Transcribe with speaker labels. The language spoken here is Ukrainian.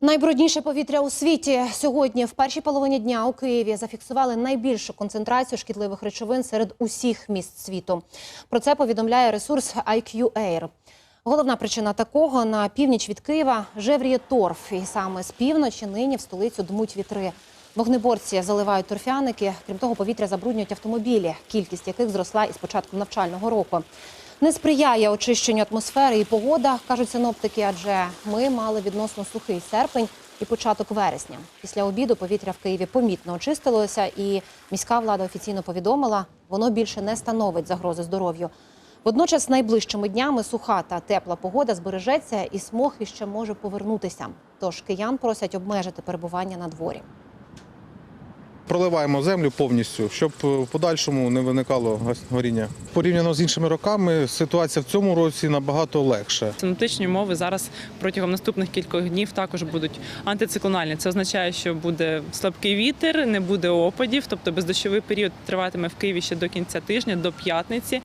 Speaker 1: Найбрудніше повітря у світі сьогодні, в першій половині дня у Києві, зафіксували найбільшу концентрацію шкідливих речовин серед усіх міст світу. Про це повідомляє ресурс IQ Air. Головна причина такого на північ від Києва жевріє торф, і саме з півночі нині в столицю дмуть вітри. Вогнеборці заливають торфяники. Крім того, повітря забруднюють автомобілі, кількість яких зросла із початку навчального року. Не сприяє очищенню атмосфери і погода, кажуть синоптики, адже ми мали відносно сухий серпень і початок вересня. Після обіду повітря в Києві помітно очистилося, і міська влада офіційно повідомила, воно більше не становить загрози здоров'ю. Водночас найближчими днями суха та тепла погода збережеться, і смог іще може повернутися. Тож киян просять обмежити перебування на дворі.
Speaker 2: Проливаємо землю повністю, щоб в подальшому не виникало горіння. Порівняно з іншими роками, ситуація в цьому році набагато легша.
Speaker 3: Синоптичні умови зараз протягом наступних кількох днів також будуть антициклональні. Це означає, що буде слабкий вітер, не буде опадів, тобто бездощовий період триватиме в Києві ще до кінця тижня, до п'ятниці.